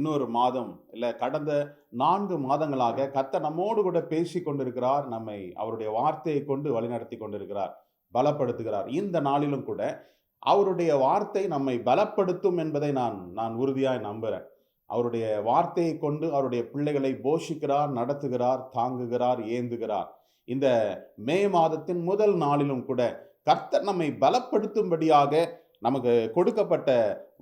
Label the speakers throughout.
Speaker 1: இன்னொரு மாதம் இல்லை கடந்த நான்கு மாதங்களாக கர்த்தர் நம்மோடு கூட பேசி கொண்டிருக்கிறார் நம்மை அவருடைய வார்த்தையை கொண்டு வழிநடத்தி கொண்டிருக்கிறார் பலப்படுத்துகிறார். இந்த நாளிலும் கூட அவருடைய வார்த்தை நம்மை பலப்படுத்தும் என்பதை நான் நான் உறுதியாக நம்புகிறேன் அவருடைய வார்த்தையை கொண்டு அவருடைய பிள்ளைகளை போஷிக்கிறார் நடத்துகிறார் தாங்குகிறார் ஏந்துகிறார். இந்த மே மாதத்தின் முதல் நாளிலும் கூட கர்த்தர் நம்மை பலப்படுத்தும்படியாக நமக்கு கொடுக்கப்பட்ட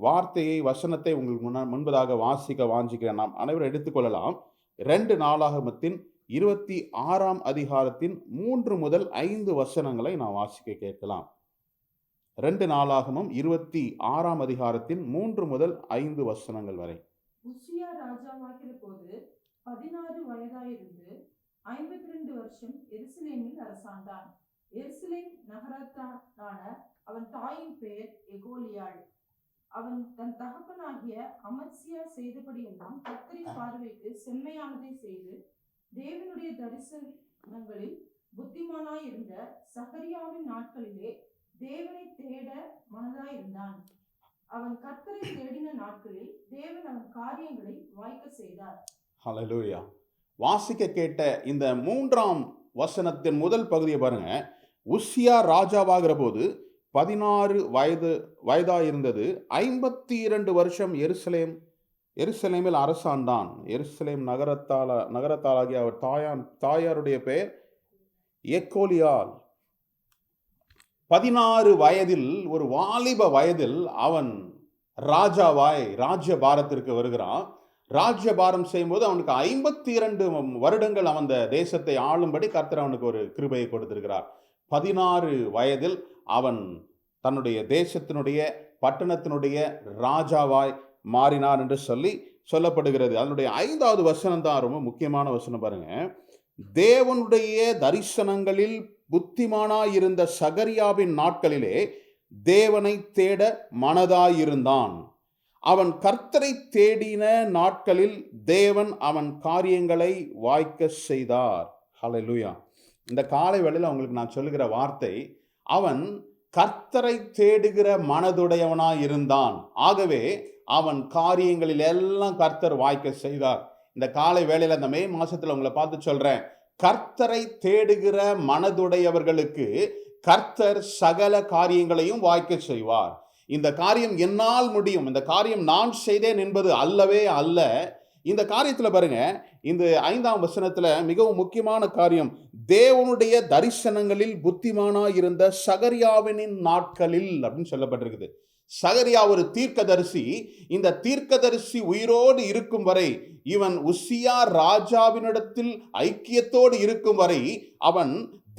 Speaker 1: வார்த்தையை வசனத்தை உங்களுக்கு முன்ன முன்பதாக வாசிக்க வாஞ்சிக்கிறேன் நாம் அனைவரும் எடுத்துக்கொள்ளலாம் ரெண்டு நாளாகமத்தின் இருபத்தி ஆறாம் அதிகாரத்தின் மூன்று முதல் ஐந்து வசனங்களை நாம் வாசிக்க கேட்கலாம். ரெண்டு நாளாகமும் இருபத்தி ஆறாம் அதிகாரத்தின் மூன்று முதல் ஐந்து வசனங்கள் வரை.
Speaker 2: உசியா ராஜாவாகிற போது பதினாறு வயதாயிருந்து ஐம்பத்தி ரெண்டு வருஷம் எருசலேமில் அரசாண்டான். எருசலேம் நகரத்தான அவன் தாயின் பெயர் எகோலியாள். அவன் தன் தகப்பனாகிய அமர்சியா செய்தபடியெல்லாம் கத்தரின் பார்வைக்கு செம்மையானதை செய்து தேவனுடைய தரிசனங்களில் புத்திமானாயிருந்த சகரியாவின் நாட்களிலே தேவனை தேட மனதாயிருந்தான். அவன் கத்தரை தேடின நாட்களில் தேவன் அவன் காரியங்களை வாய்க்க செய்தார்.
Speaker 1: ஹலலூயா வாசிக்க கேட்ட இந்த மூன்றாம் வசனத்தின் முதல் பகுதியை பாருங்க. உசியா ராஜாவாகிற போது பதினாறு வயது வயதாக இருந்தது ஐம்பத்தி இரண்டு வருஷம் எருசலேம் எருசலேமில் அரசாண்டான். எருசலேம் நகரத்தால நகரத்தாலாகிய அவர் தாயான் தாயாருடைய பெயர் எக்கோலியால் பதினாறு வயதில் ஒரு வாலிப வயதில் அவன் ராஜாவாய் ராஜ்ய பாரத்திற்கு வருகிறான். ராஜ்ய பாரம் செய்யும்போது அவனுக்கு ஐம்பத்தி இரண்டு வருடங்கள் அவன் தேசத்தை ஆளும்படி கர்த்தர் அவனுக்கு ஒரு கிருபையை கொடுத்திருக்கிறார். பதினாறு வயதில் அவன் தன்னுடைய தேசத்தினுடைய பட்டணத்தினுடைய ராஜாவாய் மாறினார் என்று சொல்லி சொல்லப்படுகிறது. அதனுடைய ஐந்தாவது வசனம் தான் ரொம்ப முக்கியமான வசனம் பாருங்க. தேவனுடைய தரிசனங்களில் புத்திமானாயிருந்த சகரியாவின் நாட்களிலே தேவனை தேட மனதாயிருந்தான். அவன் கர்த்தரை தேடின நாட்களில் தேவன் அவன் காரியங்களை வாய்க்க செய்தார். ஹலலுயா இந்த காலை வேளையில் அவங்களுக்கு நான் சொல்லுகிற வார்த்தை அவன் கர்த்தரை தேடுகிற மனதுடையவனாய் இருந்தான். ஆகவே அவன் காரியங்களில் எல்லாம் கர்த்தர் வாய்க்க செய்தார். இந்த காலை வேளையில் அந்த மே மாசத்துல உங்களை பார்த்து சொல்றேன். கர்த்தரை தேடுகிற மனதுடையவர்களுக்கு கர்த்தர் சகல காரியங்களையும் வாய்க்க செய்வார். இந்த காரியம் என்னால் முடியும். இந்த காரியம் நான் செய்தேன் என்பது அல்லவே அல்ல. இந்த காரியத்தில் பாருங்க இந்த ஐந்தாம் வசனத்தில் மிகவும் முக்கியமான காரியம் தேவனுடைய தரிசனங்களில் புத்திமானா இருந்த சகரியாவினின் நாட்களில் அப்படின்னு சொல்லப்பட்டிருக்குது. சகரியா ஒரு தீர்க்கதரிசி இந்த தீர்க்கதரிசி உயிரோடு இருக்கும் வரை இவன் உசியா ராஜாவினிடத்தில் ஐக்கியத்தோடு இருக்கும் வரை அவன்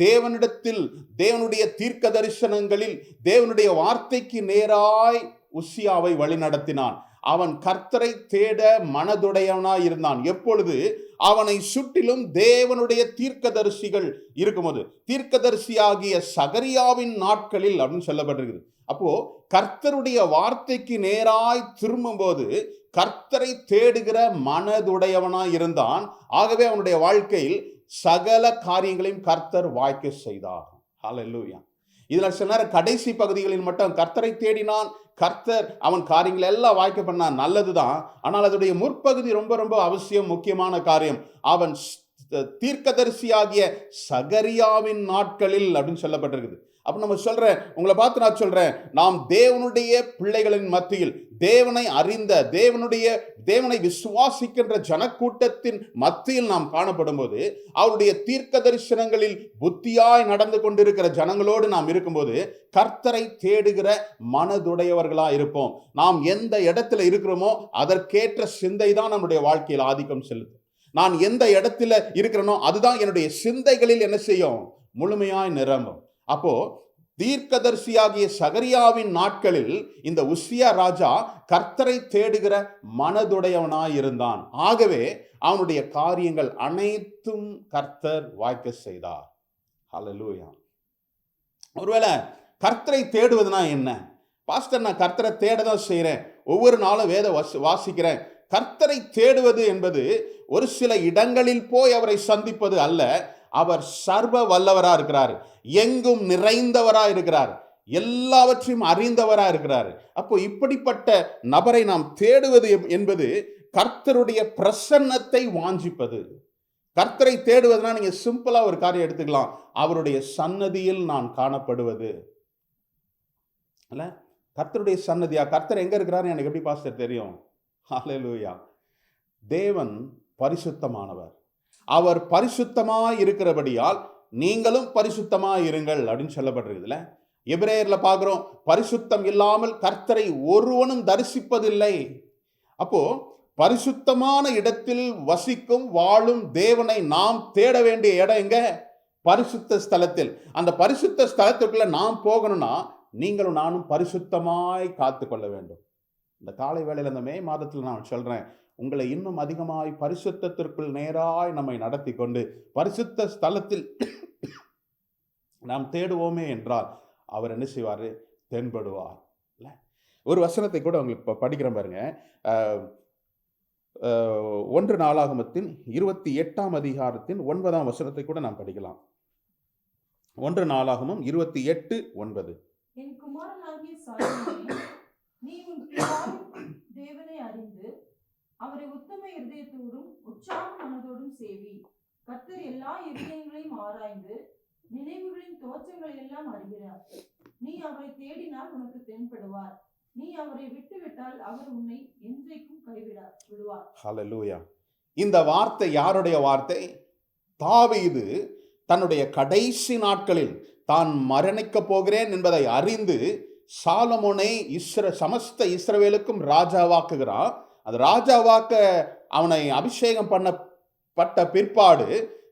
Speaker 1: தேவனிடத்தில் தேவனுடைய தீர்க்க தரிசனங்களில் தேவனுடைய வார்த்தைக்கு நேராய் உசியாவை வழிநடத்தினான். அவன் கர்த்தரை தேட மனதுடையவனாய் இருந்தான். எப்பொழுது? அவனை சுற்றிலும் தேவனுடைய தீர்க்கதரிசிகள் இருக்கும்போது. தீர்க்கதரிசியாகிய சகரியாவின் நாட்களில் அப்படின்னு சொல்லப்பட்டிருக்குது. அப்போ கர்த்தருடைய வார்த்தைக்கு நேராய் திரும்பும்போது கர்த்தரை தேடுகிற மனதுடையவனாய் இருந்தான். ஆகவே அவனுடைய வாழ்க்கையில் சகல காரியங்களையும் கர்த்தர் வாய்க்க செய்தார். ஹalleluya இதில் சில நேரம் கடைசி பகுதிகளில் மட்டும் கர்த்தரை தேடினான் கர்த்தர் அவன் காரியங்களை எல்லாம் வாய்க்க பண்ணான் நல்லதுதான். ஆனால் அதனுடைய முற்பகுதி ரொம்ப ரொம்ப அவசியம் முக்கியமான காரியம். அவன் ஸ்- தீர்க்கதரிசியாகிய சகரியாவின் நாட்களில் அப்படின்னு சொல்லப்பட்டிருக்குது. அப்போ நம்ம சொல்கிறேன் உங்களை பார்த்து நான் சொல்கிறேன் நாம் தேவனுடைய பிள்ளைகளின் மத்தியில் தேவனை அறிந்த தேவனுடைய தேவனை விசுவாசிக்கின்ற ஜனக்கூட்டத்தின் மத்தியில் நாம் காணப்படும் போது அவருடைய தீர்க்க தரிசனங்களில் புத்தியாய் நடந்து கொண்டிருக்கிற ஜனங்களோடு நாம் இருக்கும்போது கர்த்தரை தேடுகிற மனதுடையவர்களாக இருப்போம். நாம் எந்த இடத்துல இருக்கிறோமோ அதற்கேற்ற சிந்தை தான் நம்முடைய வாழ்க்கையில் ஆதிக்கம் செலுத்தும். நான் எந்த இடத்துல இருக்கிறேனோ அதுதான் என்னுடைய சிந்தைகளில் என்ன செய்யும்? முழுமையாய் நிரம்பும். அப்போ தீர்க்கதரிசியாகிய சகரியாவின் நாட்களில் இந்த உஸ்வியா ராஜா கர்த்தரை தேடுகிற மனதுடையவனாய் இருந்தான். ஆகவே அவனுடைய காரியங்கள் அனைத்தும் கர்த்தர் வாய்க்க செய்தார். ஹலலூயா ஒருவேளை கர்த்தரை தேடுவதுனா என்ன? பாஸ்டர் நான் கர்த்தரை தேட தான் செய்கிறேன் ஒவ்வொரு நாளும் வேத வாசி- வாசிக்கிறேன். கர்த்தரை தேடுவது என்பது ஒரு சில இடங்களில் போய் அவரை சந்திப்பது அல்ல. அவர் சர்வ வல்லவராக இருக்கிறார். எங்கும் நிறைந்தவராக இருக்கிறார். எல்லாவற்றையும் அறிந்தவராக இருக்கிறார். அப்போ இப்படிப்பட்ட நபரை நாம் தேடுவது என்பது கர்த்தருடைய பிரசன்னத்தை வாஞ்சிப்பது. கர்த்தரை தேடுவதுனா நீங்கள் சிம்பிளாக ஒரு காரியம் எடுத்துக்கலாம். அவருடைய சன்னதியில் நான் காணப்படுவது. அல்ல? கர்த்தருடைய சன்னதியா? கர்த்தர் எங்கே இருக்கிறாருன்னு எனக்கு எப்படி பாஸ்டர் தெரியும்? ஹalleluya தேவன் பரிசுத்தமானவர். அவர் பரிசுத்தமாக இருக்கிறபடியால் நீங்களும் பரிசுத்தமாக இருங்கள் அப்படின்னு சொல்லப்பட்டிருக்குதுல எபிரேயரில் பார்க்குறோம் பரிசுத்தம் இல்லாமல் கர்த்தரை ஒருவனும் தரிசிப்பதில்லை. அப்போது பரிசுத்தமான இடத்தில் வசிக்கும் வாழும் தேவனை நாம் தேட வேண்டிய இடம் எங்க? பரிசுத்த ஸ்தலத்தில். அந்த பரிசுத்த ஸ்தலத்துக்குள்ள நாம் போகணும்னா நீங்களும் நானும் பரிசுத்தமாய் காத்து கொள்ள வேண்டும். இந்த காலை வேளையில் இந்த மே மாதத்தில் நான் சொல்கிறேன் உங்களை இன்னும் அதிகமாய் பரிசுத்தத்திற்குள் நேராய் நம்மை நடத்தி கொண்டு பரிசுத்த ஸ்தலத்தில் நாம் தேடுவோமே என்றால் அவர் என்ன செய்வார்? தென்படுவார். இல்லை? ஒரு வசனத்தை கூட உங்களுக்கு இப்போ படிக்கிறேன் பாருங்க. ஒன்று நாளாகமத்தின் இருபத்தி எட்டாம் அதிகாரத்தின் ஒன்பதாம் வசனத்தை கூட நாம் படிக்கலாம். ஒன்று நாளாகமும் இருபத்தி எட்டு ஒன்பது.
Speaker 2: என் குமாரனாகிய சாலமோனே நீ உன் தேவனை அறிந்து அவரை உத்தம இருதயத்தோடும் உற்சாக மனதோடும் சேவி. கர்த்தர் எல்லா இருதயங்களையும் ஆராய்ந்து நினைவுகளின் தோற்றங்களை எல்லாம் அறிகிறார். நீ அவரை தேடினால் உனக்கு தென்படுவார். நீ அவரை விட்டுவிட்டால் அவர் உன்னை என்றைக்கும் கைவிடார் விடுவார்.
Speaker 1: ஹலலூயா இந்த வார்த்தை யாருடைய வார்த்தை? தாவீது தன்னுடைய கடைசி நாட்களில் தான் மரணிக்கப் போகிறேன் என்பதை அறிந்து சாலமோனை இஸ்ர சமஸ்த இஸ்ரவேலுக்கும் ராஜாவாக்குகிறான் அது ராஜாவாக்க அவனை அபிஷேகம் பண்ணப்பட்ட பிற்பாடு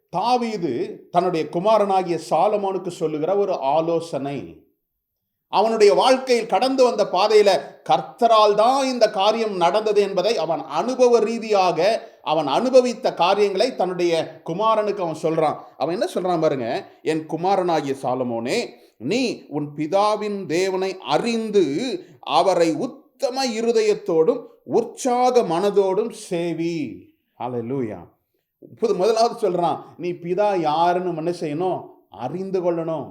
Speaker 1: தாவீது தன்னுடைய குமாரனாகிய சாலமோனுக்கு சொல்லுகிற ஒரு ஆலோசனை. அவனுடைய வாழ்க்கையில் கடந்து வந்த பாதையில கர்த்தரால் தான் இந்த காரியம் நடந்தது என்பதை அவன் அனுபவ ரீதியாக அவன் அனுபவித்த காரியங்களை தன்னுடைய குமாரனுக்கு அவன் சொல்றான். அவன் என்ன சொல்றான் பாருங்க என் குமாரனாகிய சாலமோனே நீ உன் பிதாவின் தேவனை அறிந்து அவரை உத் உத்தம இருதயத்தோடும் உற்சாக மனதோடும் சேவி. அலலூயா இப்போது முதலாவது சொல்கிறான் நீ பிதா யாருன்னு என்ன செய்யணும்? அறிந்து கொள்ளணும்.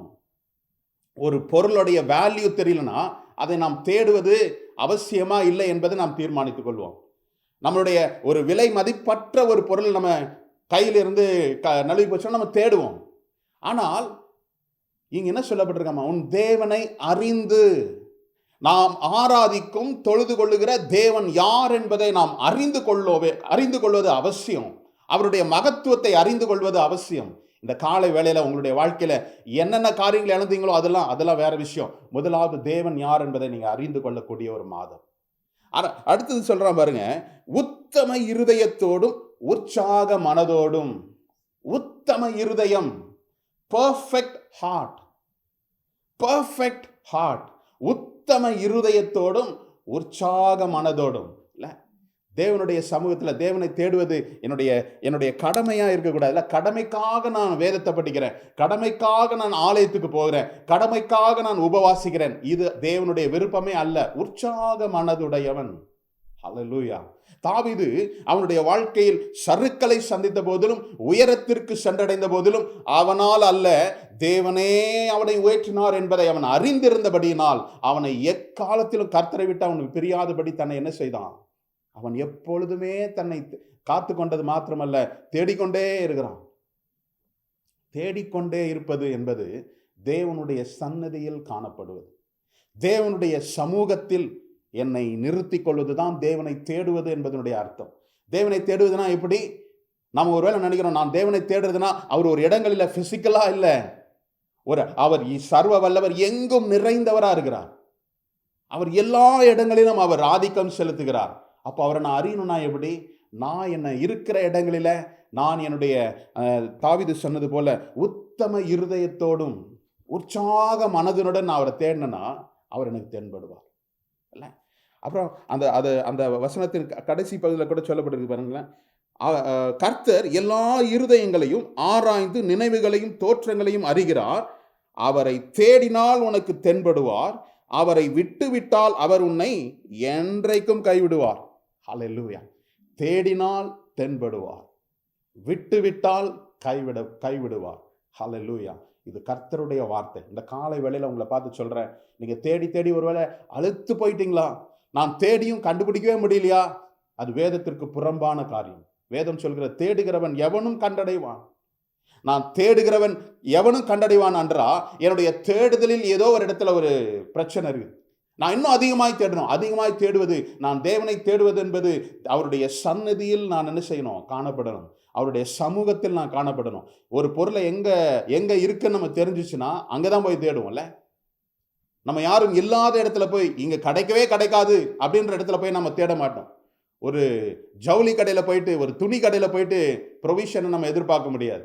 Speaker 1: ஒரு பொருளுடைய வேல்யூ தெரியலனா அதை நாம் தேடுவது அவசியமா இல்லை என்பதை நாம் தீர்மானித்துக் கொள்வோம். நம்மளுடைய ஒரு விலை மதிப்பற்ற ஒரு பொருள் நம்ம கையிலிருந்து க நழுவி போச்சோம் நம்ம தேடுவோம். ஆனால் இங்கே என்ன சொல்லப்பட்டிருக்காமா? உன் தேவனை அறிந்து. நாம் ஆராதிக்கும் தொழுது கொள்ளுகிற தேவன் யார் என்பதை நாம் அறிந்து கொள்ளவே அறிந்து கொள்வது அவசியம். அவருடைய மகத்துவத்தை அறிந்து கொள்வது அவசியம். இந்த காலை வேளையில் உங்களுடைய வாழ்க்கையில் என்னென்ன காரியங்கள் இழந்தீங்களோ அதெல்லாம் அதெல்லாம் வேற விஷயம். முதலாவது தேவன் யார் என்பதை நீங்கள் அறிந்து கொள்ளக்கூடிய ஒரு மாதம். அடுத்தது சொல்கிறேன் பாருங்க. உத்தம இருதயத்தோடும் உற்சாக மனதோடும். உத்தம இருதயம். பர்ஃபெக்ட் ஹார்ட் பர்ஃபெக்ட் ஹார்ட் உத்தம இருதயத்தோடும் உற்சாக மனதோடும் இல்லை? தேவனுடைய சமூகத்தில் தேவனை தேடுவது என்னுடைய என்னுடைய கடமையாக இருக்கக்கூடாது. இல்லை கடமைக்காக நான் வேதத்தை படிக்கிறேன். கடமைக்காக நான் ஆலயத்துக்கு போகிறேன். கடமைக்காக நான் உபவாசிக்கிறேன். இது தேவனுடைய விருப்பமே அல்ல. உற்சாக மனதுடையவன் அலலூயா தாவிது அவனுடைய வாழ்க்கையில் சறுக்களை சந்தித்த போதிலும் உயரத்திற்கு சென்றடைந்த போதிலும் அவனால் அல்ல தேவனே அவனை உயற்றினார் என்பதை அவன் அறிந்திருந்தபடியினால் அவனை எக்காலத்திலும் கர்த்தரை விட்டு அவன் பிரியாதபடி தன்னை என்ன செய்தான்? அவன் எப்பொழுதுமே தன்னை காத்து கொண்டது மாத்திரமல்ல தேடிக்கொண்டே இருக்கிறான். தேடிக்கொண்டே இருப்பது என்பது தேவனுடைய சன்னதியில் காணப்படுவது. தேவனுடைய சமூகத்தில் என்னை நிறுத்தி கொள்வதுதான் தேவனை தேடுவது என்பதனுடைய அர்த்தம். தேவனை தேடுவதுனா எப்படி? நாம் ஒருவேளை நினைக்கிறோம் நான் தேவனை தேடுறதுனா அவர் ஒரு இடங்களில் பிசிக்கலா இல்லை. ஒரு அவர் இ- சர்வ வல்லவர் எங்கும் நிறைந்தவரா இருக்கிறார். அவர் எல்லா இடங்களிலும் அவர் ஆதிக்கம் செலுத்துகிறார். அப்போ அவரை நான் அறியணும்னா எப்படி? நான் என்ன இருக்கிற இடங்களில் நான் என்னுடைய தாவிது சொன்னது போல உத்தம இருதயத்தோடும் உற்சாக மனதினுடன் நான் அவரை தேடினேன்னா அவர் எனக்கு தென்படுவார். இல்லை? அப்புறம் அந்த அது அந்த வசனத்தின் க- கடைசி பகுதியில் கூட சொல்லப்பட்டிருக்கு பாருங்களேன். கர்த்தர் எல்லா இருதயங்களையும் ஆராய்ந்து நினைவுகளையும் தோற்றங்களையும் அறிகிறார். அவரை தேடினால் உனக்கு தென்படுவார். அவரை விட்டுவிட்டால் அவர் உன்னை என்றைக்கும் கைவிடுவார். ஹalleluya தேடினால் தென்படுவார். விட்டுவிட்டால் கைவிட கைவிடுவார். ஹalleluya இது கர்த்தருடைய வார்த்தை. இந்த காலை வேளையில் உங்களை பார்த்து சொல்கிறேன் நீங்கள் தேடி தேடி ஒருவேளை அழுத்து போயிட்டீங்களா? நான் தேடியும் கண்டுபிடிக்கவே முடியலையா? அது வேதத்திற்கு புறம்பான காரியம். வேதம் சொல்கிற தேடுகிறவன் எவனும் கண்டடைவான். நான் தேடுகிறவன் எவனும் கண்டடைவான் என்றா என்னுடைய தேடுதலில் ஏதோ ஒரு இடத்துல ஒரு பிரச்சனை இருக்குது. நான் இன்னும் அதிகமாய் தேடணும். அதிகமாய் தேடுவது நான் தேவனை தேடுவது என்பது அவருடைய சன்னதியில் நான் என்ன செய்யணும்? காணப்படணும். அவருடைய சமூகத்தில் நான் காணப்படணும். ஒரு பொருளை எங்கே எங்கே இருக்குன்னு நம்ம தெரிஞ்சிச்சுன்னா அங்கதான் போய் தேடுவோம்ல. நம்ம யாரும் இல்லாத இடத்துல போய் இங்கே கிடைக்கவே கிடைக்காது அப்படின்ற இடத்துல போய் நம்ம தேட மாட்டோம். ஒரு ஜவுளி கடையில் போயிட்டு ஒரு துணி கடையில் போயிட்டு ப்ரொவிஷனை நம்ம எதிர்பார்க்க முடியாது.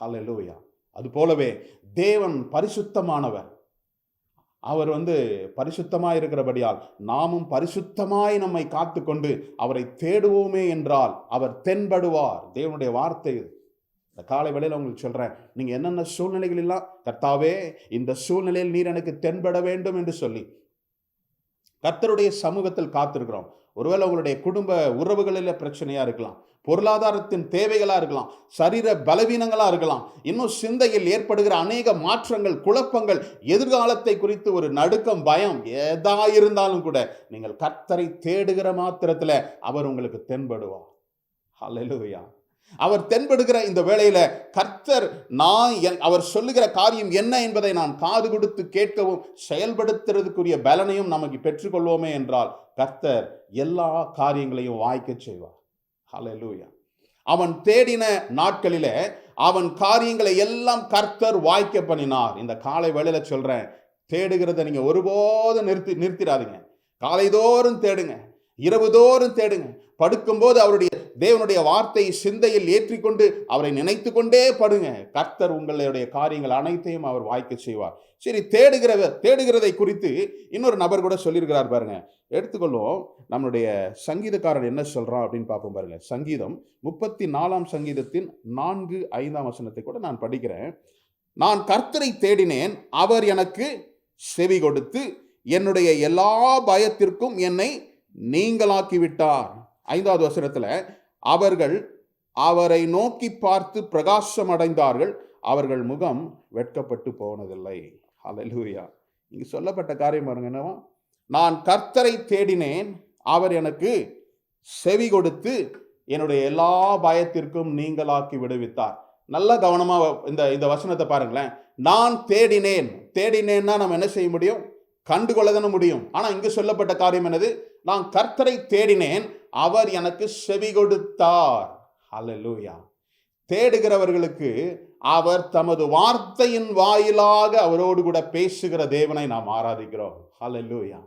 Speaker 1: ஹalleluya அது போலவே தேவன் பரிசுத்தமானவர். அவர் வந்து பரிசுத்தமாய் இருக்கிறபடியால் நாமும் பரிசுத்தமாய் நம்மை காத்துக்கொண்டு அவரை தேடுவோமே என்றால் அவர் தென்படுவார். தேவனுடைய வார்த்தை இந்த காலை வேளையில் உங்களுக்கு சொல்கிறேன் நீங்கள் என்னென்ன சூழ்நிலைகள் எல்லாம் கர்த்தாவே இந்த சூழ்நிலையில் நீர் எனக்கு தென்பட வேண்டும் என்று சொல்லி கர்த்தருடைய சமூகத்தில் காத்திருக்கிறோம். ஒருவேளை உங்களுடைய குடும்ப உறவுகளில் பிரச்சனையாக இருக்கலாம். பொருளாதாரத்தின் தேவைகளாக இருக்கலாம். சரீர பலவீனங்களாக இருக்கலாம். இன்னும் சிந்தையில் ஏற்படுகிற அநேக மாற்றங்கள் குழப்பங்கள் எதிர்காலத்தை குறித்து ஒரு நடுக்கம் பயம் எதா இருந்தாலும் கூட நீங்கள் கர்த்தரை தேடுகிற மாத்திரத்தில் அவர் உங்களுக்கு தென்படுவார். ஹalleluya. அவர் தென்படுகிற இந்த வேளையில கர்த்தர் நான் என்- அவர் சொல்லுகிற காரியம் என்ன என்பதை நான் காது கொடுத்து கேட்கவும் செயல்படுத்துறதுக்குரிய பலனையும் நமக்கு பெற்றுக்கொள்வோமே என்றால் கர்த்தர் எல்லா காரியங்களையும் வாய்க்கச் செய்வார். ஹலலூயா அவன் தேடின நாட்களிலே அவன் காரியங்களை எல்லாம் கர்த்தர் வாய்க்க பண்ணினார். இந்த காலை வேளையில சொல்றேன் தேடுகிறத நீங்க ஒருபோதும் நிறுத்தி நிறுத்திடாதீங்க. காலைதோறும் தேடுங்க இரவுதோறும் தேடுங்க. படுக்கும்போது அவருடைய தேவனுடைய வார்த்தை சிந்தையில் ஏற்றிக்கொண்டு அவரை நினைத்து கொண்டே படுங்க. கர்த்தர் உங்களுடைய காரியங்கள் அனைத்தையும் அவர் வாய்க்க செய்வார். சரி தேடுகிற தேடுகிறதை குறித்து இன்னொரு நபர் கூட சொல்லியிருக்கிறார் பாருங்க. எடுத்துக்கொள்வோம். நம்மளுடைய சங்கீதக்காரர் என்ன சொல்கிறான் அப்படின்னு பார்ப்போம் பாருங்க. சங்கீதம் முப்பத்தி நாலாம் சங்கீதத்தின் நான்கு ஐந்தாம் வசனத்தை கூட நான் படிக்கிறேன். நான் கர்த்தரை தேடினேன் அவர் எனக்கு செவி கொடுத்து என்னுடைய எல்லா பயத்திற்கும் என்னை நீங்களாக்கி விட்டார் ஐந்தாவது வசனத்தில் அவர்கள் அவரை நோக்கி பார்த்து பிரகாசம் அடைந்தார்கள் அவர்கள் முகம் வெட்கப்பட்டு போனதில்லை. அலலூயா இங்கு சொல்லப்பட்ட காரியம் பாருங்க என்னவா? நான் கர்த்தரை தேடினேன். அவர் எனக்கு செவி கொடுத்து என்னுடைய எல்லா பயத்திற்கும் நீங்களாக்கி விடுவித்தார். நல்ல கவனமாக இந்த இந்த வசனத்தை பாருங்களேன். நான் தேடினேன். தேடினேன்னா நம்ம என்ன செய்ய முடியும்? கண்டுகொள்ள தானே முடியும். ஆனால் இங்கு சொல்லப்பட்ட காரியம் என்னது? நான் கர்த்தரை தேடினேன். அவர் எனக்கு செவி கொடுத்தார். அலலூயா தேடுகிறவர்களுக்கு அவர் தமது வார்த்தையின் வாயிலாக அவரோடு கூட பேசுகிற தேவனை நாம் ஆராதிக்கிறோம். ஹalleluya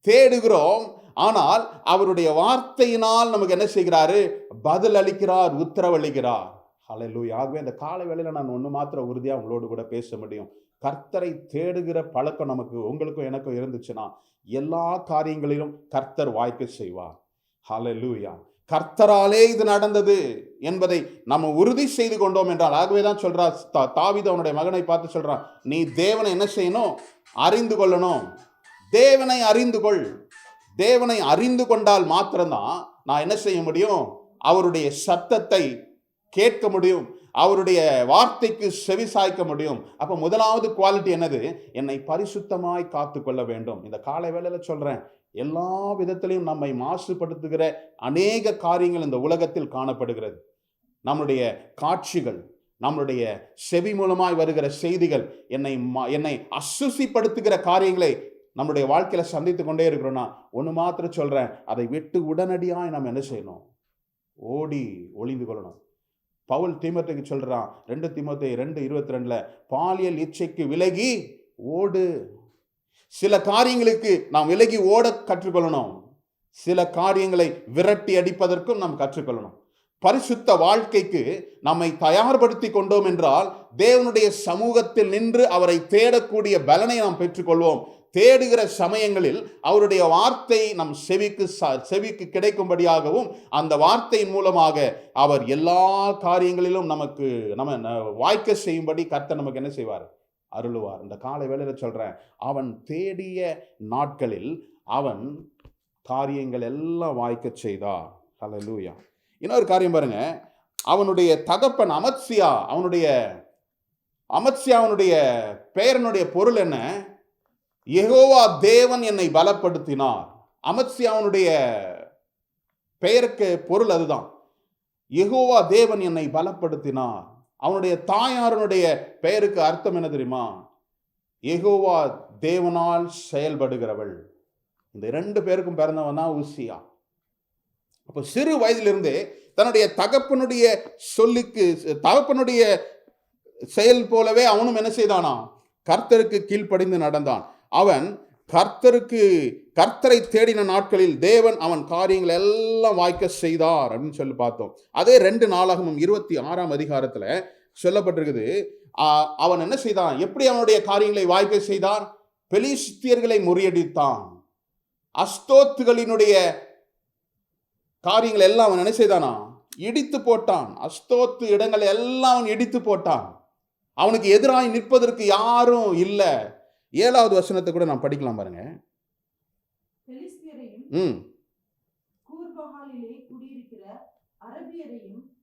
Speaker 1: தேடுகிறோம் ஆனால் அவருடைய வார்த்தையினால் நமக்கு என்ன செய்கிறாரு? பதில் அளிக்கிறார் உத்தரவளிக்கிறார் ஹalleluya ஆகவே இந்த காலை வேளையில் நான் ஒன்று மாத்திரம் உறுதியாக உங்களோடு கூட பேச முடியும். கர்த்தரை தேடுகிற பழக்கம் நமக்கு உங்களுக்கும் எனக்கும் இருந்துச்சுன்னா எல்லா காரியங்களிலும் கர்த்தர் வாய்க்க செய்வார். ஹலலூயா கர்த்தராலே இது நடந்தது என்பதை நம்ம உறுதி செய்து கொண்டோம் என்றால் ஆகவே தான் சொல்றா தா- தாவித அவனுடைய மகனை பார்த்து சொல்றான் நீ தேவனை என்ன செய்யணும் அறிந்து கொள்ளணும். தேவனை அறிந்து கொள். தேவனை அறிந்து கொண்டால் மாத்திரம்தான் நான் என்ன செய்ய முடியும்? அவருடைய சத்தத்தை கேட்க முடியும். அவருடைய வார்த்தைக்கு செவி சாய்க்க முடியும். அப்போ முதலாவது குவாலிட்டி என்னது? என்னை பரிசுத்தமாய் காத்து கொள்ள வேண்டும். இந்த காலை வேளையில் சொல்கிறேன் எல்லா விதத்திலையும் நம்மை மாசுபடுத்துகிற அநேக காரியங்கள் இந்த உலகத்தில் காணப்படுகிறது. நம்முடைய காட்சிகள் நம்முடைய செவி மூலமாய் வருகிற செய்திகள் என்னை ம- என்னை அசுசிப்படுத்துகிற காரியங்களை நம்முடைய வாழ்க்கையில சந்தித்து கொண்டே இருக்கிறோம்னா ஒன்று மாத்திரம் சொல்றேன் அதை விட்டு உடனடியாக நம்ம என்ன செய்யணும்? ஓடி ஒளிந்து கொள்ளணும். பவுல் தீமோத்தேக்கு சொல்கிறான் ரெண்டு தீமோத்தேயு ரெண்டு இருபத்தி ரெண்டில் பாலியல் இச்சைக்கு விலகி ஓடு சில காரியங்களுக்கு நாம் விலகி ஓட கற்றுக்கொள்ளணும். சில காரியங்களை விரட்டி அடிப்பதற்கும் நாம் கற்றுக்கொள்ளணும். பரிசுத்த வாழ்க்கைக்கு நம்மை தயார்படுத்தி கொண்டோம் என்றால் தேவனுடைய சமூகத்தில் நின்று அவரை தேடக்கூடிய பலனை நாம் பெற்றுக்கொள்வோம். தேடுகிற சமயங்களில் அவருடைய வார்த்தை நம் செவிக்கு ச- செவிக்கு கிடைக்கும்படியாகவும் அந்த வார்த்தையின் மூலமாக அவர் எல்லா காரியங்களிலும் நமக்கு நம்ம வாய்க்க செய்யும்படி கர்த்தர் நமக்கு என்ன செய்வார்? அருளுவார். இந்த காலை வேலையில் சொல்கிறேன் அவன் தேடிய நாட்களில் அவன் காரியங்கள் எல்லாம் வாய்க்க செய்தா ஹலோ லூயா இன்னொரு காரியம் பாருங்க. அவனுடைய தகப்பன் அமத்சியா அவனுடைய அமத்சியாவனுடைய பெயரனுடைய பொருள் என்ன? எகோவா தேவன் என்னை பலப்படுத்தினார். அமத்சியாவனுடைய பெயருக்கு பொருள் அதுதான். எகோவா தேவன் என்னை பலப்படுத்தினார். அவனுடைய தாயாரனுடைய பெயருக்கு அர்த்தம் என்ன தெரியுமா? எகோவா தேவனால் செயல்படுகிறவள். இந்த இரண்டு பேருக்கும் பிறந்தவன் தான் உசியா. அப்போ சிறு வயதிலிருந்தே தன்னுடைய தகப்பனுடைய சொல்லுக்கு தகப்பனுடைய செயல் போலவே அவனும் என்ன செய்தானா கர்த்தருக்கு கீழ்ப்படிந்து நடந்தான். அவன் கர்த்தருக்கு கர்த்தரை தேடின நாட்களில் தேவன் அவன் காரியங்கள் எல்லாம் வாய்க்க செய்தார் அப்படின்னு சொல்லி பார்த்தோம். அதே ரெண்டு நாளாகவும் இருபத்தி ஆறாம் அதிகாரத்தில் சொல்லப்பட்டிருக்குது. அவன் என்ன செய்தான்? எப்படி அவனுடைய காரியங்களை வாய்க்க செய்தான் பெலிஸ்தியர்களை முறியடித்தான். அஸ்தோத்துகளினுடைய காரியங்கள் எல்லாம் அவன் என்ன செய்தானா? இடித்து போட்டான். அஸ்தோத்து இடங்களை எல்லாம் அவன் இடித்து போட்டான். அவனுக்கு எதிராக நிற்பதற்கு யாரும் இல்லை. ஏழாவது வசனத்தை கூட நான் படிக்கலாம் பாருங்கள்
Speaker 2: கூர்பகாலிலே குடியிருக்கிற அரபியரையும்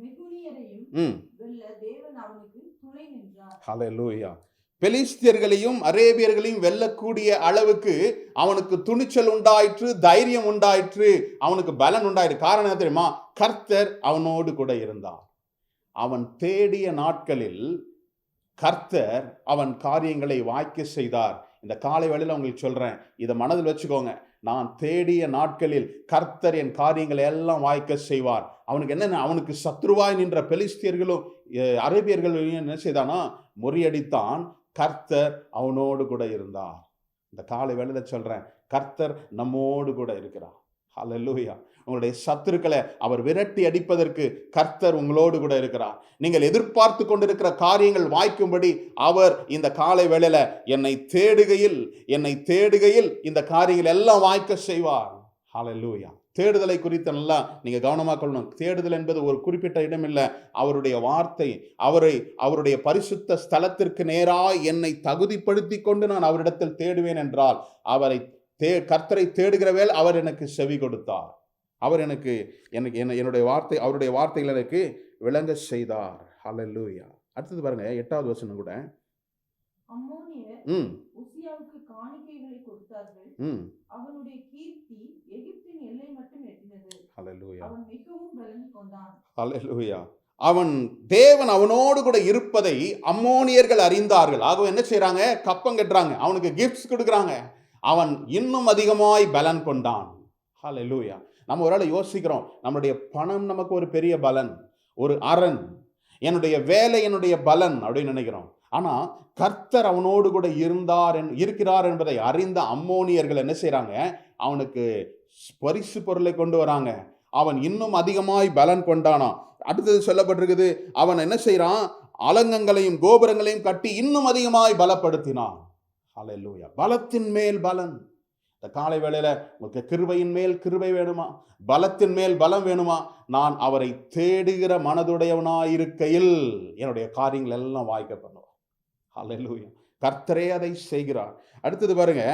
Speaker 2: மெகுனியரையும்
Speaker 1: ம்.
Speaker 2: வெல்ல தேவன் அவனுக்கு துணை நின்றார்.
Speaker 1: ஹalleluya. பெலிஸ்தியர்களையும் அரேபியர்களையும் வெல்லக்கூடிய அளவுக்கு அவனுக்கு துணிச்சல் உண்டாயிற்று தைரியம் உண்டாயிற்று அவனுக்கு பலன் உண்டாயிற்று. காரணம் என்ன தெரியுமா? கர்த்தர் அவனோடு கூட இருந்தார். அவன் தேடிய நாட்களில் கர்த்தர் அவன் காரியங்களை வாய்க்க செய்தார். இந்த காலை வேளையில் உங்களுக்கு சொல்றேன். இதை மனதில் வச்சுக்கோங்க. நான் தேடிய நாட்களில் கர்த்தர் என் காரியங்களை எல்லாம் வாய்க்க செய்வார். அவனுக்கு என்ன அவனுக்கு சத்ருவாய் நின்ற பெலிஸ்தியர்களும் அரேபியர்களும் என்ன செய்தானா? முறியடித்தான். கர்த்தர் அவனோடு கூட இருந்தார். இந்த காலை வேலையில் சொல்கிறேன் கர்த்தர் நம்மோடு கூட இருக்கிறார். ஹalleluya. உங்களுடைய சத்துருக்களை அவர் விரட்டி அடிப்பதற்கு கர்த்தர் உங்களோடு கூட இருக்கிறார். நீங்கள் எதிர்பார்த்து கொண்டிருக்கிற காரியங்கள் வாய்க்கும்படி அவர் இந்த காலை வேளையில் என்னை தேடுகையில் என்னை தேடுகையில் இந்த காரியங்கள் எல்லாம் வாய்க்க செய்வார். ஹalleluya தேடுதலை குறித்து நல்லா நீங்கள் கவனமாக கொள்ளணும். தேடுதல் என்பது ஒரு குறிப்பிட்ட இடம் இல்லை. அவருடைய வார்த்தை அவரை அவருடைய பரிசுத்த ஸ்தலத்திற்கு நேராக என்னை தகுதிப்படுத்தி கொண்டு நான் அவரிடத்தில் தேடுவேன் என்றால் அவரை தே கர்த்தரை தேடுகிறவேல் அவர் எனக்கு செவி கொடுத்தார். அவர் எனக்கு எனக்கு என்ன- என்னுடைய வார்த்தை அவருடைய வார்த்தைகள் எனக்கு விளங்க செய்தார். ஹalleluya அடுத்தது பாருங்க எட்டாவது வசனம் கூட. ம். ம்.
Speaker 2: அவனுடைய கீர்த்தி எகிப்தின் எல்லை மட்டும் எட்டினது.
Speaker 1: ஹalleluya
Speaker 2: அவன் மிகவும் பலன் கொண்டான்.
Speaker 1: ஹalleluya அவன் தேவன் அவனோடு கூட இருப்பதை அம்மோனியர்கள் அறிந்தார்கள். ஆகவே என்ன செய்றாங்க? கப்பம் கட்டுறாங்க. அவனுக்கு கிஃப்ட்ஸ் கொடுக்குறாங்க. அவன் இன்னும் அதிகமாய் பலன் கொண்டான். ஹalleluya நம்ம ஒரு ஆளை யோசிக்கிறோம். நம்மளுடைய பணம் நமக்கு ஒரு பெரிய பலன் ஒரு அரண். என்னுடைய வேலை என்னுடைய பலன் அப்படின்னு நினைக்கிறோம். ஆனால் கர்த்தர் அவனோடு கூட இருந்தார் என்- இருக்கிறார் என்பதை அறிந்த அம்மோனியர்கள் என்ன செய்கிறாங்க அவனுக்கு பரிசு பொருளை கொண்டு வராங்க. அவன் இன்னும் அதிகமாய் பலன் கொண்டானான் அடுத்தது சொல்லப்பட்டிருக்குது அவன் என்ன செய்கிறான் அலங்கங்களையும் கோபுரங்களையும் கட்டி இன்னும் அதிகமாய் பலப்படுத்தினான். ஹalleluya. பலத்தின் மேல் பலன். இந்த காலை வேளையில் உங்களுக்கு கிருபையின் மேல் கிருபை வேணுமா? பலத்தின் மேல் பலம் வேணுமா? நான் அவரை தேடுகிற மனதுடையவனாயிருக்கையில் என்னுடைய காரியங்கள் எல்லாம் வாய்க்க பண்ணுவான் ஹalleluya. கர்த்தரே அதை செய்கிறார். அடுத்தது பாருங்க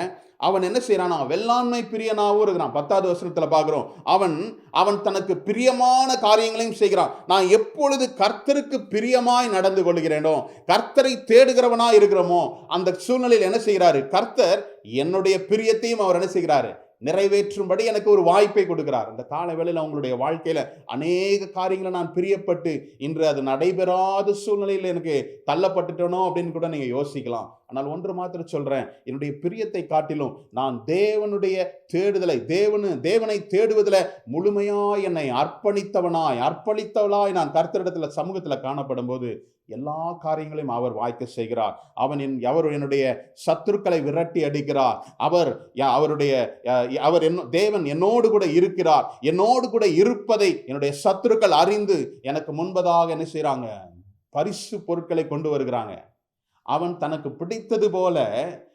Speaker 1: அவன் என்ன செய்யறானா வெள்ளாண்மை பிரியனாவும் இருக்கிறான். பத்தாவது வருஷத்துல பாக்குறோம் அவன் அவன் தனக்கு பிரியமான காரியங்களையும் செய்கிறான். நான் எப்பொழுது கர்த்தருக்கு பிரியமாய் நடந்து கொள்கிறேனோ கர்த்தரை தேடுகிறவனா இருக்கிறோமோ அந்த சூழ்நிலையில் என்ன செய்கிறாரு? கர்த்தர் என்னுடைய பிரியத்தையும் அவர் என்ன செய்கிறாரு? நிறைவேற்றும்படி எனக்கு ஒரு வாய்ப்பை கொடுக்கிறார். இந்த கால வேளையில் அவங்களுடைய வாழ்க்கையில அநேக காரியங்களை நான் பிரியப்பட்டு இன்று அது நடைபெறாத சூழ்நிலையில் எனக்கு தள்ளப்பட்டுட்டனோ அப்படின்னு கூட நீங்க யோசிக்கலாம். ஆனால் ஒன்று மாத்திரம் சொல்கிறேன் என்னுடைய பிரியத்தை காட்டிலும் நான் தேவனுடைய தேடுதலை தேவனு தேவனை தேடுவதில் முழுமையாய் என்னை அர்ப்பணித்தவனாய் அர்ப்பணித்தவளாய் நான் கர்த்தரிடத்துல சமூகத்தில் காணப்படும் போது எல்லா காரியங்களையும் அவர் வாய்க்க செய்கிறார். அவன் என் அவர் என்னுடைய சத்துருக்களை விரட்டி அடிக்கிறார். அவர் யா- அவருடைய அவர் என்ன தேவன் என்னோடு கூட இருக்கிறார். என்னோடு கூட இருப்பதை என்னுடைய சத்துருக்கள் அறிந்து எனக்கு முன்பதாக என்ன செய்கிறாங்க பரிசு பொருட்களை கொண்டு வருகிறாங்க. அவன் தனக்கு பிடித்தது போல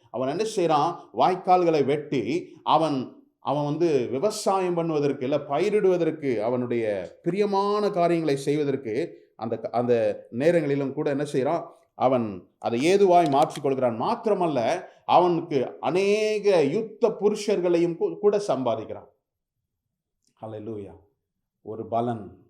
Speaker 1: அவன் என்ன செய்கிறான் வாய்க்கால்களை வெட்டி அவன் அவன் வந்து விவசாயம் பண்ணுவதற்கு இல்லை பயிரிடுவதற்கு அவனுடைய பிரியமான காரியங்களை செய்வதற்கு அந்த அந்த நேரங்களிலும் கூட என்ன செய்கிறான் அவன் அதை ஏதுவாய் மாற்றிக்கொள்கிறான் மாத்திரமல்ல அவனுக்கு அநேக யுத்த புருஷர்களையும் கூ- கூட சம்பாதிக்கிறான். ஹalleluya. ஒரு பலன்.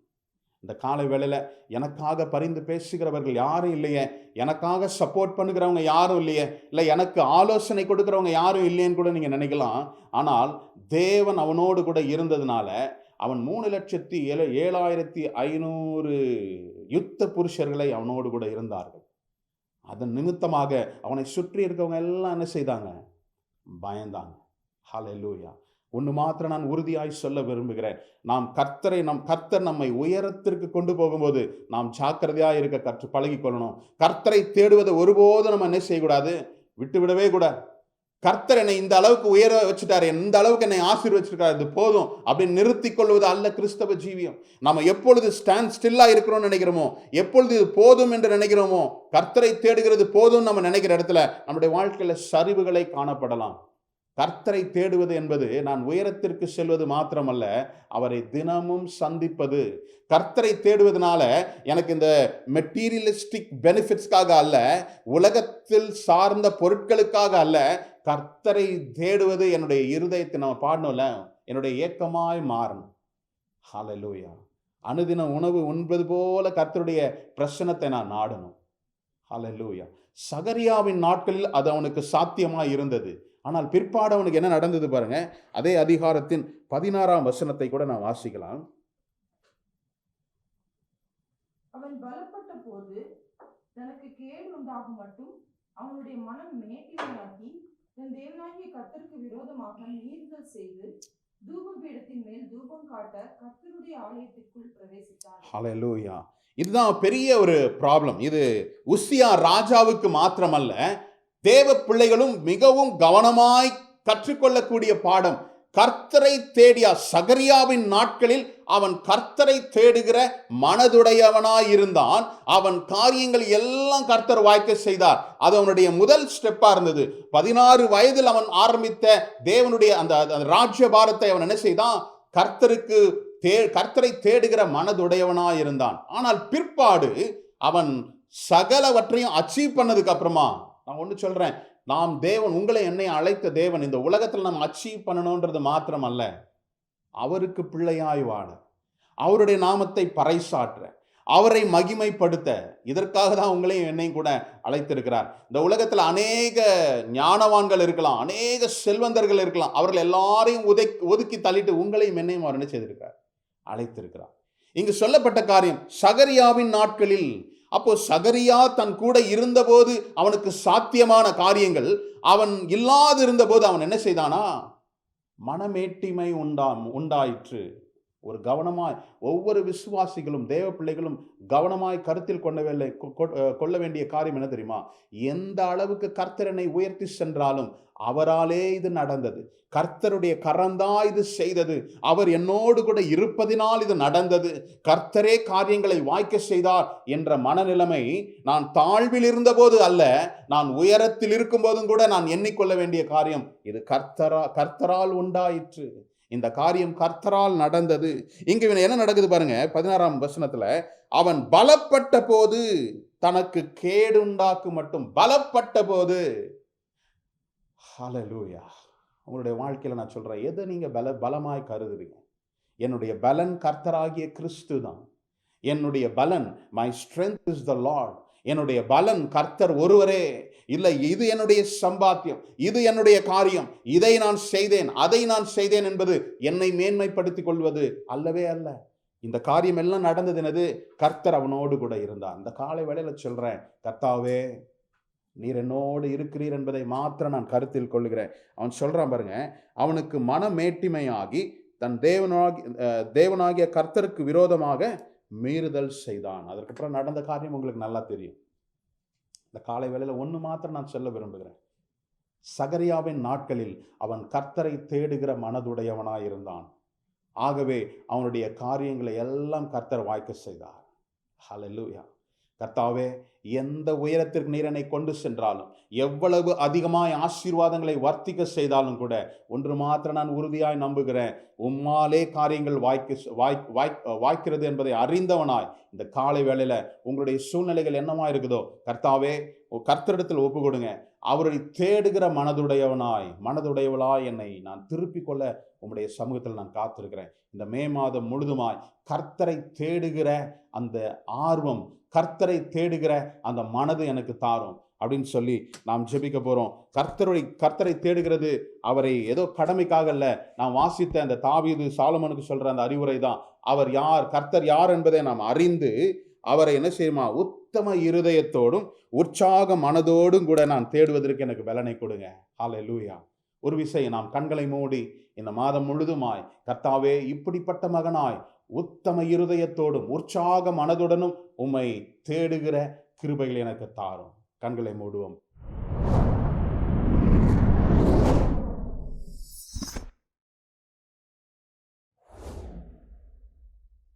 Speaker 1: இந்த காலை வேளையில் எனக்காக பரிந்து பேசுகிறவர்கள் யாரும் இல்லையே. எனக்காக சப்போர்ட் பண்ணுகிறவங்க யாரும் இல்லையே. இல்லை எனக்கு ஆலோசனை கொடுக்குறவங்க யாரும் இல்லையேன்னு கூட நீங்கள் நினைக்கலாம். ஆனால் தேவன் அவனோடு கூட இருந்ததுனால அவன் மூணு லட்சத்தி ஏழு ஏழாயிரத்தி ஐநூறு யுத்த புருஷர்களை அவனோடு கூட இருந்தார்கள். அதன் நிமித்தமாக அவனை சுற்றி இருக்கவங்க எல்லாம் என்ன செய்தாங்க? பயந்தாங்க. ஹalleluya ஒன்று மாத்திரம் நான் உறுதியாய் சொல்ல விரும்புகிறேன். நாம் கர்த்தரை நம் கர்த்தர் நம்மை உயரத்திற்கு கொண்டு போகும்போது நாம் ஜாக்கிரதையாக இருக்க கற்று பழகிக் கொள்ளணும் கர்த்தரை தேடுவதை ஒருபோதும் நம்ம என்ன செய்யக்கூடாது? விட்டுவிடவே கூட. கூடாது கர்த்தர் என்னை இந்த அளவுக்கு உயர வச்சுட்டாரு இந்த அளவுக்கு என்னை ஆசீர்வச்சிருக்காரு இது போதும் அப்படின்னு நிறுத்தி கொள்வது அல்ல கிறிஸ்தவ ஜீவியம். நம்ம எப்பொழுது ஸ்டாண்ட் ஸ்டில்லா இருக்கிறோம்னு நினைக்கிறோமோ எப்பொழுது இது போதும் என்று நினைக்கிறோமோ கர்த்தரை தேடுகிறது போதும் நம்ம நினைக்கிற இடத்துல நம்முடைய வாழ்க்கையில் சரிவுகளை காணப்படலாம். கர்த்தரை தேடுவது என்பது நான் உயரத்திற்கு செல்வது மாத்திரமல்ல அவரை தினமும் சந்திப்பது. கர்த்தரை தேடுவதனால எனக்கு இந்த மெட்டீரியலிஸ்டிக் பெனிஃபிட்ஸ்க்காக அல்ல உலகத்தில் சார்ந்த பொருட்களுக்காக அல்ல கர்த்தரை தேடுவது என்னுடைய இருதயத்தை நம்ம பாடணும்ல என்னுடைய ஏக்கமாய் மாறணும். ஹலலூயா அனுதின உணவு உண்பது போல கர்த்தருடைய பிரச்சனத்தை நான் நாடணும். ஹலலூயா சகரியாவின் நாட்களில் அது அவனுக்கு சாத்தியமாக இருந்தது. ஆனால் பிற்பாடு அவனுக்கு என்ன நடந்தது பாருங்க. அதே அதிகாரத்தின் பதினாறாம் வசனத்தை கூட நான் வாசிக்கலாம்.
Speaker 2: அவன் பலப்பட்ட போது தனக்கு கேடு உண்டாகும் மட்டும் அவனுடைய மனம் மேட்டிமையாக்கி தன் தேவனாகிய கர்த்தருக்கு விரோதமாக மீறுதல் செய்து
Speaker 1: இதுதான் பெரிய ஒரு ப்ராப்ளம் இது உசியா ராஜாவுக்கு மாத்திரமல்ல. தேவ பிள்ளைகளும் மிகவும் கவனமாய் கற்றுக்கொள்ளக்கூடிய பாடம். கர்த்தரை தேடிய சகரியாவின் நாட்களில் அவன் கர்த்தரை தேடுகிற மனதுடையவனாயிருந்தான் அவன் காரியங்கள் எல்லாம் கர்த்தர் வாய்க்க செய்தார். அது அவனுடைய முதல் ஸ்டெப்பாக இருந்தது. பதினாறு வயதில் அவன் ஆரம்பித்த தேவனுடைய அந்த அந்த அவன் என்ன செய்தான்? கர்த்தருக்கு தே கர்த்தரை தேடுகிற மனதுடையவனாயிருந்தான் ஆனால் பிற்பாடு அவன் சகலவற்றையும் அச்சீவ் பண்ணதுக்கு அப்புறமா நான் ஒன்று சொல்கிறேன் நாம் தேவன் உங்களை என்னை அழைத்த தேவன். இந்த உலகத்தில் நாம் அச்சீவ் பண்ணணுன்றது மாத்திரம் அல்ல அவருக்கு பிள்ளையாய் வாழ. அவருடைய நாமத்தை பறைசாற்ற. அவரை மகிமைப்படுத்த. இதற்காக தான் உங்களையும் என்னையும் கூட அழைத்திருக்கிறார். இந்த உலகத்தில் அநேக ஞானவான்கள் இருக்கலாம். அநேக செல்வந்தர்கள் இருக்கலாம். அவர்கள் எல்லாரையும் உதை ஒதுக்கி தள்ளிட்டு உங்களையும் என்னையும் அவர் என்ன செய்திருக்கிறார்? அழைத்திருக்கிறார். இங்கு சொல்லப்பட்ட காரியம் சகரியாவின் நாட்களில் அப்போ சகரியா தன் கூட இருந்தபோது அவனுக்கு சாத்தியமான காரியங்கள் அவன் இல்லாது இருந்தபோது அவன் என்ன செய்தானா? மனமேட்டிமை உண்டா உண்டாயிற்று. ஒரு கவனமாய் ஒவ்வொரு விசுவாசிகளும் தேவ பிள்ளைகளும் கவனமாய் கருத்தில் கொள்ளவில்லை கொ- கொ- கொள்ள வேண்டிய காரியம் என்ன தெரியுமா? எந்த அளவுக்கு கர்த்தரனை உயர்த்தி சென்றாலும் அவராலே இது நடந்தது. கர்த்தருடைய கரந்தான் இது செய்தது. அவர் என்னோடு கூட இருப்பதினால் இது நடந்தது. கர்த்தரே காரியங்களை வாய்க்க செய்தார் என்ற மனநிலைமை நான் தாழ்வில் இருந்தபோது அல்ல நான் உயரத்தில் இருக்கும்போதும் கூட நான் எண்ணிக்கொள்ள வேண்டிய காரியம் இது கர்த்தரா கர்த்தரால் உண்டாயிற்று. இந்த காரியம் கர்த்தரால் நடந்தது. இங்கே என்ன நடக்குது பாருங்க பதினாறாம் வசனத்துல அவன் பலப்பட்ட போது தனக்கு கேடுண்டாக்கு மட்டும் பலப்பட்ட போது ஹலலூயா உங்களுடைய வாழ்க்கையில் நான் சொல்கிறேன் எதை நீங்கள் பல பலமாய் கருதுறீங்க? என்னுடைய பலன் கர்த்தராகிய கிறிஸ்து தான். என்னுடைய பலன் my strength is the lord என்னுடைய பலன் கர்த்தர் ஒருவரே இல்லை. இது என்னுடைய சம்பாத்தியம் இது என்னுடைய காரியம். இதை நான் செய்தேன் அதை நான் செய்தேன் என்பது என்னை மேன்மைப்படுத்திக் கொள்வது அல்லவே அல்ல. இந்த காரியம் எல்லாம் நடந்தது என்னது? கர்த்தர் அவனோடு கூட இருந்தார். இந்த காலை வேளையில் சொல்கிறேன் கர்த்தாவே நீர் என்னோடு இருக்கிறீர் என்பதை மாத்திரம் நான் கருத்தில் கொள்கிறேன் அவன் சொல்கிறான் பாருங்க அவனுக்கு மனமேட்டிமையாகி தன் தேவனாகி தேவனாகிய கர்த்தருக்கு விரோதமாக மீறுதல் செய்தான். அதற்கப்புறம் நடந்த காரியம் உங்களுக்கு நல்லா தெரியும். இந்த காலை வேளையில் ஒன்று மாத்திரம் நான் சொல்ல விரும்புகிறேன். சகரியாவின் நாட்களில் அவன் கர்த்தரை தேடுகிற மனதுடையவனாயிருந்தான் ஆகவே அவனுடைய காரியங்களை எல்லாம் கர்த்தர் வாய்க்க செய்தார். ஹலலூயா கர்த்தாவே எந்த உயரத்திற்கு நீர் என்னை கொண்டு சென்றாலும் எவ்வளவு அதிகமாய் ஆசீர்வாதங்களை வர்த்திக்க செய்தாலும் கூட ஒன்று மாத்திர நான் உறுதியாய் நம்புகிறேன். உம்மாலே காரியங்கள் வாய்க்க வாய் வாய் வாய்க்கிறது என்பதை அறிந்தவனாய் இந்த காலை வேளையில் உங்களுடைய சூழ்நிலைகள் என்னமா இருக்குதோ கர்த்தாவே கர்த்தரிடத்தில் ஒப்பு கொடுங்க அவரை தேடுகிற மனதுடையவனாய் மனதுடையவளாய் என்னை நான் திருப்பிக் கொள்ள உம்முடைய சமூகத்தில் நான் காத்திருக்கிறேன். இந்த மே மாதம் முழுதுமாய் கர்த்தரை தேடுகிற அந்த ஆர்வம் கர்த்தரை தேடுகிற அந்த மனது எனக்கு தாரும் அப்படின்னு சொல்லி நாம் ஜெபிக்க போகிறோம் கர்த்தரை கர்த்தரை தேடுகிறது அவரை ஏதோ கடமைக்காக அல்ல நான் வாசித்த அந்த தாவீது சாலமனுக்கு சொல்கிற அந்த அறிவுரை தான் அவர் யார் கர்த்தர் யார் என்பதை நாம் அறிந்து அவரை என்ன செய்யுமா? உத்தம இருதயத்தோடும் உற்சாக மனதோடும் கூட நான் தேடுவதற்கு எனக்கு பலனை கொடுங்க. ஹalleluya. ஒரு விஷயம் நாம் கண்களை மூடி இந்த மாதம் முழுதுமாய் கர்த்தாவே இப்படிப்பட்ட மகனாய் உத்தம இருதயத்தோடும் உற்சாக மனதுடனும் உம்மை தேடுகிற கிருபைகள் எனக்கு தாரும். கண்களை மூடுவோம்.